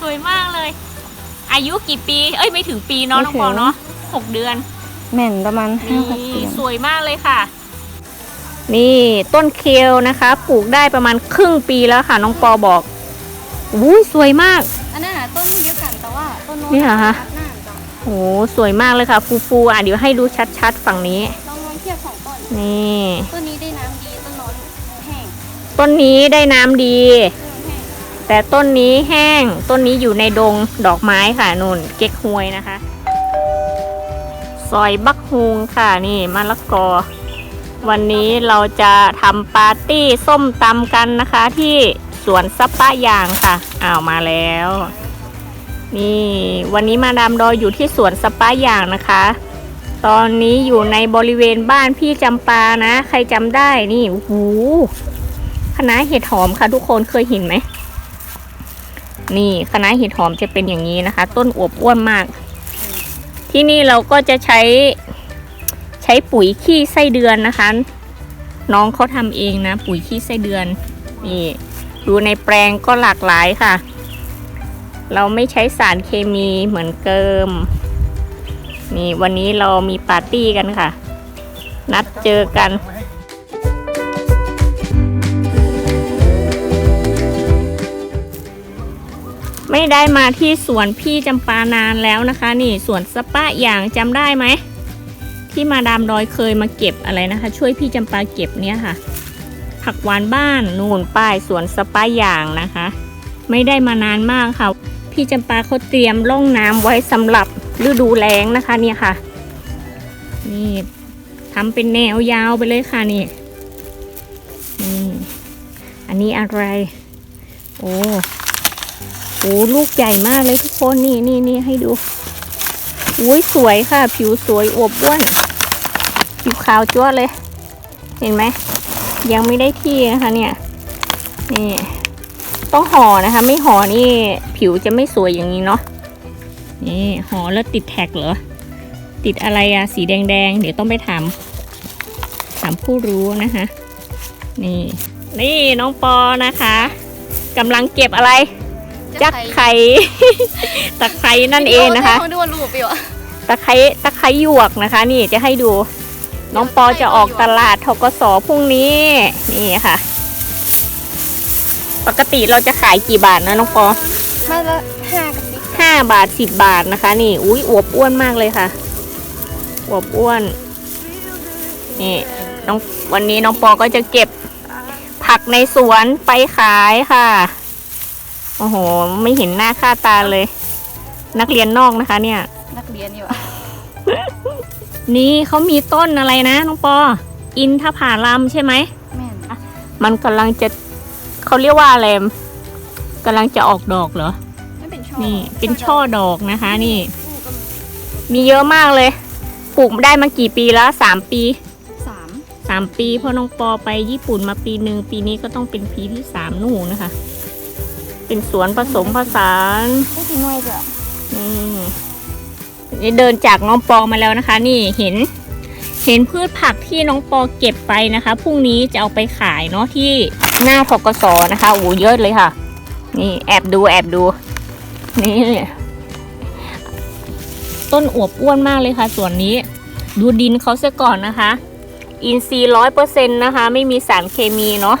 สวยมากเลย อายุกี่ปี เอ้ยไม่ถึงปีเนาะไม่น้องถึงปอเนาะหกเดือนแม่นประมาณห้านี่หกเดือนสวยมากเลยค่ะ นี่ต้นเคลนะคะปลูกได้ประมาณครึ่งปีแล้วค่ะ น้องปอบอกอู้ยสวยมาก อันนั้นน่ะต้นเดียวกันแต่ว่าต้นโน้นนี่เหรอคะหน้าจ้ะโอ้สวยมากเลยค่ะฟูฟูๆอะเดี๋ยวให้ดูชัดๆ ฝั่งนี้ลองลองเทียบสองต้นนี่ต้นนี้ได้น้ำดีต้นโน้นแห้งต้นนี้ได้น้ำดีต้นโน้น แต่ต้นนี้แห้ง ต้นนี้อยู่ในดงดอกไม้ค่ะนุ่นเก๊กฮวยนะคะ ซอยบักฮุงค่ะนี่มะละกอ วันนี้เราจะทำปาร์ตี้ส้มตำกันนะคะ ที่สวนซัปปะยางค่ะอ้าวมาแล้ว นี่วันนี้มาดามดอยอยู่ที่สวนซัปปะยางนะคะ ตอนนี้อยู่ในบริเวณบ้านพี่จำปานะ ใครจำได้นี่โอ้โหคณะเห็ดหอมค่ะทุกคนเคยเห็นไหม นี่คณะเห็ดหอมจะเป็นอย่างนี้นะคะ ต้นอวบอ้วนมาก ที่นี่เราก็จะใช้ใช้ปุ๋ยขี้ไส้เดือนนะคะ น้องเขาทำเองนะ ปุ๋ยขี้ไส้เดือนนี่ดูในแปลงก็หลากหลายค่ะ เราไม่ใช้สารเคมีเหมือนเกิมนี่วันนี้เรามีปาร์ตี้กันค่ะ นัดเจอกัน ไม่ได้มาที่สวนพี่จำปานานแล้วนะคะ นี่สวนสปะอย่างจำได้ไหม ที่มาดามดอยเคยมาเก็บอะไรนะคะ ช่วยพี่จำปาเก็บเนี่ยค่ะ ผักหวานบ้านนูนป้ายสวนสปะอย่างนะคะ ไม่ได้มานานมากค่ะ พี่จำปาเขาเตรียมร่องน้ำไว้สำหรับฤดูแล้งนะคะเนี่ยค่ะ นี่ทำเป็นแนวยาวไปเลยค่ะนี่นี่อันนี้อะไร โอ้ โอ้ลูกใหญ่มากเลยทุกคนนี่นี่นี่ให้ดูอุ้ยสวยค่ะ ผิวสวยอวบอ้วนผิวขาวจ้วเลย เห็นไหมยังไม่ได้ที่นะคะเนี่ยนี่ต้องห่อนะคะ ไม่ห่อนี่ผิวจะไม่สวยอย่างนี้เนาะนี่ห่อแล้วติดแท็กเหรอติดอะไรอะสีแดงๆ เดี๋ยวต้องไปถามถามผู้รู้นะคะ นี่ นี่น้องปอนะคะกำลังเก็บอะไร จักไข่ตะไคร้นั่นเองนะคะเขาดูว่ารูปอยู่อะตะไคร้ตะไคร้หยวกนะคะ นี่จะให้ดู น้องปอจะออกตลาดทกสพรุ่งนี้ นี่ค่ะ ปกติเราจะขายกี่บาทนะน้องปอมาละห้ากับสิบห้าบาทสิบบาทนะคะ นี่ อุ้ยอวบอ้วนมากเลยค่ะอวบอ้วน นี่น้องวันนี้น้องปอก็จะเก็บผักในสวนไปขายค่ะ โอ้โห ไม่เห็นหน้าค่าตาเลย นักเรียนนอกนะคะ เนี่ย นักเรียนอยู่อะนี่เขามีต้นอะไรนะน้องปอ อินทผาลัมใช่ไหม แม่นมันกำลังจะเขาเรียกว่าอะไรกำลังจะออกดอกเหรอ ไม่เป็นช่อนี่เป็นช่อดอกนะคะ นี่ลูกก็มีมีเยอะมากเลย ปลูกได้มากี่ปีแล้วสามปีสามสามปีเพราะน้องปอไปญี่ปุ่นมาปีหนึ่งปีนี้ก็ต้องเป็นปีที่สามนู่นนะคะ เป็นสวนผสมผสานไม่กินน้อยจ้ะนี่นี่เดินจากน้องปอมาแล้วนะคะ นี่เห็น เห็นพืชผักที่น้องปอเก็บไปนะคะพรุ่งนี้จะเอาไปขายเนาะที่หน้าทกสนะคะโอ้โหเยอะเลยค่ะ นี่แอบดูแอบดู นี่ ต้นอวบอ้วนมากเลยค่ะส่วนนี้ ดูดินเขาเสียก่อนนะคะ อินทรีย์ร้อยเปอร์เซ็นต์นะคะ ไม่มีสารเคมีเนาะ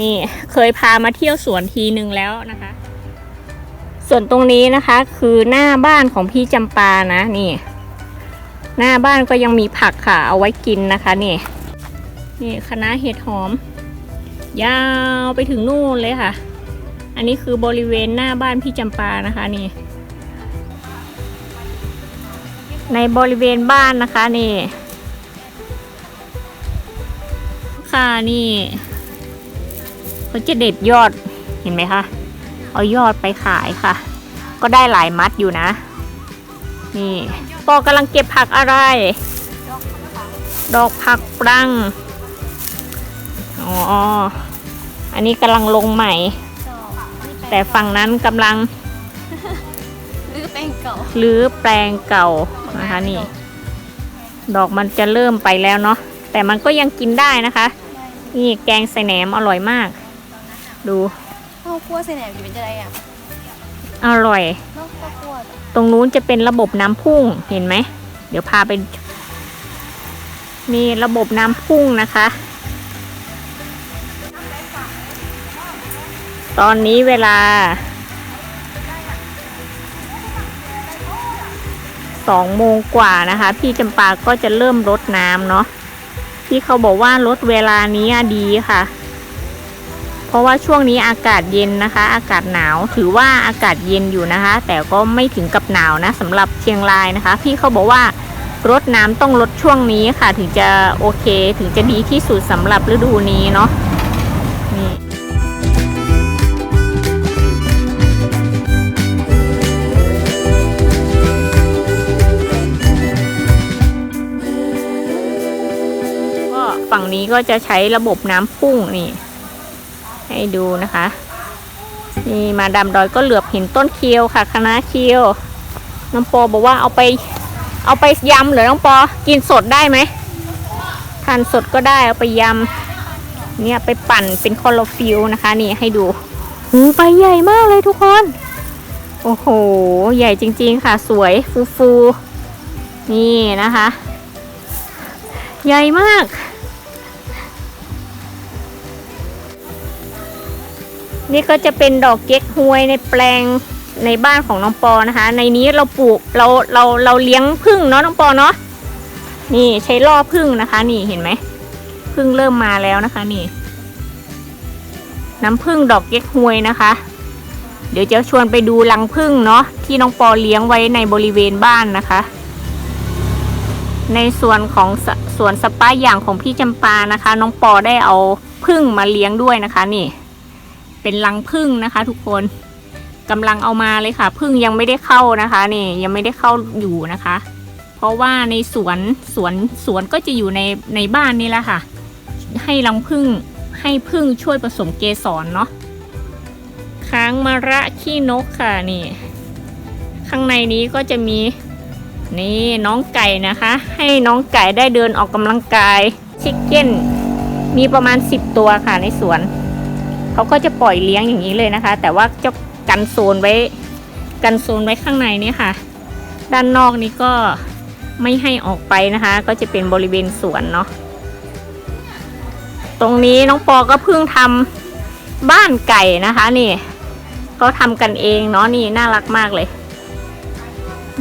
นี่เคยพามาเที่ยวสวนทีหนึ่งแล้วนะคะ ส่วนตรงนี้นะคะ คือหน้าบ้านของพี่จำปานะนี่ หน้าบ้านก็ยังมีผักค่ะ เอาไว้กินนะคะนี่นี่คณะเห็ดหอม ยาวไปถึงนู่นเลยค่ะ อันนี้คือบริเวณหน้าบ้านพี่จำปานะคะนี่ ในบริเวณบ้านนะคะนี่ ค่ะนี่ เขาจะเด็ดยอดเห็นไหมคะ เอายอดไปขายค่ะ ก็ได้หลายมัดอยู่นะ นี่ปอกำลังเก็บผักอะไร ดอกผักปรังอ๋อ อันนี้กำลังลงใหม่จอกแต่ฝั่งนั้นกำลังหรือแป้งเก่ารื้อแปลงเก่านะคะนี่ ดอกมันจะเริ่มไปแล้วเนาะแต่มันก็ยังกินได้นะคะ นี่แกงใส่แหนมอร่อยมาก ดูข้าวคั่วใส่แหนมจะเป็นจะไรอะอร่อยนกตะกรวดตรงนู้นจะเป็นระบบน้ำพุ่งเห็นไหม เดี๋ยวพาไป มีระบบน้ำพุ่งนะคะ ตอนนี้เวลาสองโมงกว่านะคะ พี่จำปาก็จะเริ่มรดน้ำเนาะพี่เขาบอกว่าลดเวลานี้อะดีค่ะเพ ราะว่าช่วงนี้อากาศเย็นนะคะ อากาศหนาวถือว่าอากาศเย็นอยู่นะคะ แต่ก็ไม่ถึงกับหนาวนะสำหรับเชียงรายนะคะ พี่เขาบอกว่ารดน้ำต้องลดช่วงนี้ค่ะ ถึงจะโอเคถึงจะดีที่สุดสำหรับฤดูนี้เนาะนี่ก็ฝั่งนี้ก็จะใช้ระบบน้ำพุ่งนี่ ให้ดูนะคะนี่มาดามดอยก็เหลือบเห็นต้นเคียวค่ะคณะเคียวน้องปอบอกว่าเอาไป เอาไปยำหรือน้องปอกินสดได้ไหมทานสดก็ได้เอาไปยำเนี่ยไปปั่นเป็นคอลลฟิลนะคะ นี่ให้ดูหูใบใหญ่มากเลยทุกคน โอ้โห ใหญ่จริง ๆ ค่ะ สวยฟูฟูๆนี่นะคะ ใหญ่มาก นี่ก็จะเป็นดอกเก๊กฮวยในแปลงในบ้านของน้องปอนะคะ ในนี้เราปลูกเราเราเราเลี้ยงพึ่งเนาะน้องปอเนาะนี่ใช้ล่อพึ่งนะคะ นี่เห็นไหมพึ่งเริ่มมาแล้วนะคะ นี่ น้ำพึ่งดอกเก๊กฮวยนะคะ เดี๋ยวจะชวนไปดูรังพึ่งเนาะที่น้องปอเลี้ยงไว้ในบริเวณบ้านนะคะ ในส่วนของสสวนสปาอย่างของพี่จำปานะคะ น้องปอได้เอาพึ่งมาเลี้ยงด้วยนะคะ นี่ เป็นรังพึ่งนะคะ ทุกคนกำลังเอามาเลยค่ะ พึ่งยังไม่ได้เข้านะคะนี่ยังไม่ได้เข้าอยู่นะคะ เพราะว่าในสวนสวนสวนก็จะอยู่ในในบ้านนี่แหละค่ะ ให้รังพึ่งให้พึ่งช่วยผสมเกสรเนาะค้างมะระขี้นกค่ะนี่ ข้างในนี้ก็จะมีนี่น้องไก่นะคะ ให้น้องไก่ได้เดินออกกำลังกายชิคเก้นมีประมาณ 10 ตัวค่ะในสวน เขาก็จะปล่อยเลี้ยงอย่างนี้เลยนะคะ แต่ว่าจะกันโซนไว้ กันโซนไว้ข้างในนี่ค่ะ ด้านนอกนี้ก็ไม่ให้ออกไปนะคะ ก็จะเป็นบริเวณสวนเนาะตรงนี้น้องปอก็เพิ่งทำบ้านไก่นะคะนี่เขาทำกันเองเนาะนี่น่ารักมากเลย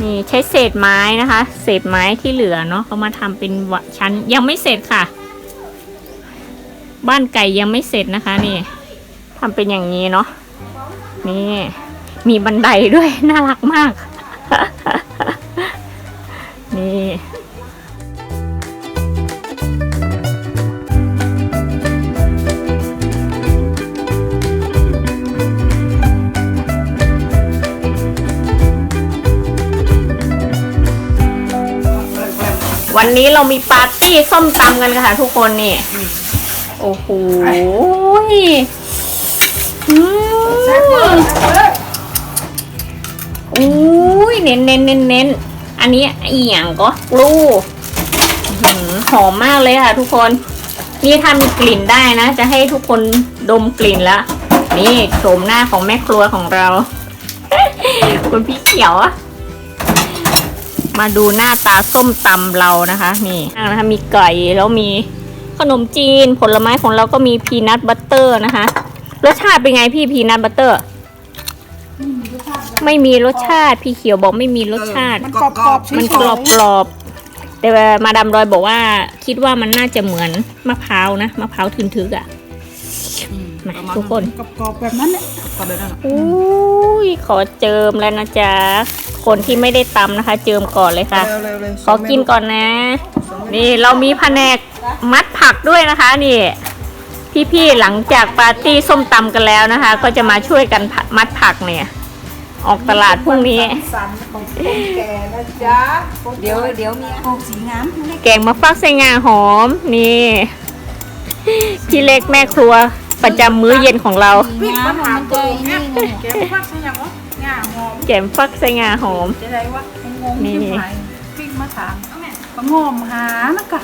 นี่ใช้เศษไม้นะคะ เศษไม้ที่เหลือเนาะเขามาทำเป็นวะชั้นยังไม่เสร็จค่ะ บ้านไก่ยังไม่เสร็จนะคะนี่ ทำเป็นอย่างนี้เนาะนี่มีบันไดด้วย น่ารักมาก นี่วันนี้เรามีปาร์ตี้ส้มตำกันค่ะทุกคนนี่ โอ้โห อืมอุ้ยเน้นเน้นเน้นเน้นอันนี้อีหยังก็กลูอื้อหือหอมมากเลยค่ะ ทุกคน นี่ถ้ามีกลิ่นได้นะ จะให้ทุกคนดมกลิ่นแล้วนี่โฉมหน้าของแม่ครัวของเรา คุณพี่เขียวอะมาดูหน้าตาส้มตำเรานะคะ นี่นะคะมีไก่แล้วมีขนมจีน ผลไม้ของเราก็มีพีนัทบัตเตอร์นะคะ รสชาติเป็นไงพี่พีนัทบัตเตอร์ ไม่มีรสชาติพี่เขียวบอกไม่มีรสชาติ มันกรอบกรอบๆมันกรอบกรอบๆแต่ว่ามาดามรอยบอกว่า คิดว่ามันน่าจะเหมือนมะพร้าวนะมะพร้าวทึนทึกอะ่ะมาทุกคนกรอบกรอบๆแบบนั้นแหละกรอบแบบนั้นอะอุ้ยขอเจิมแล้วนะจ๊ะคนที่ไม่ได้ตำนะคะ เจิมก่อนเลยค่ะ เร็วเร็วเร็วขอกินก่อนนะ นี่เรามีแผนกมัดผักด้วยนะคะ นี่ พี่ๆหลังจากปาร์ตี้ส้มตำกันแล้วนะคะ ก็จะมาช่วยกันมัดผักเนี่ย ออกตลาดพรุ่งนี้ สันของคนแก่นะจ๊ะเดี๋ยวเดี๋ยวมีโอกสีงามให้แกงมะฟักใส่งาหอมนี่ พี่เล็กแม่ครัวประจำมื้อเย็นของเราพริกมะขามตัวเนี่ยแกงฟักใช่ยังวะงาหอมแกงฟักใส่งาหอม จะได้วะงงนี่ที่ไหนพริกมะขามมะงอมหานะกะ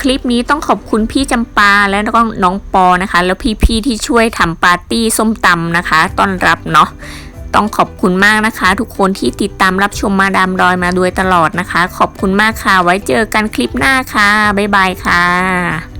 คลิปนี้ต้องขอบคุณพี่จำปาและก็น้องปอนะคะ แล้วพี่ๆที่ช่วยทำปาร์ตี้ส้มตำนะคะ ต้อนรับเนาะต้องขอบคุณมากนะคะ ทุกคนที่ติดตามรับชมมาดามดอยมาโดยตลอดนะคะ ขอบคุณมากค่ะ ไว้เจอกันคลิปหน้าค่ะ บ๊ายบายค่ะ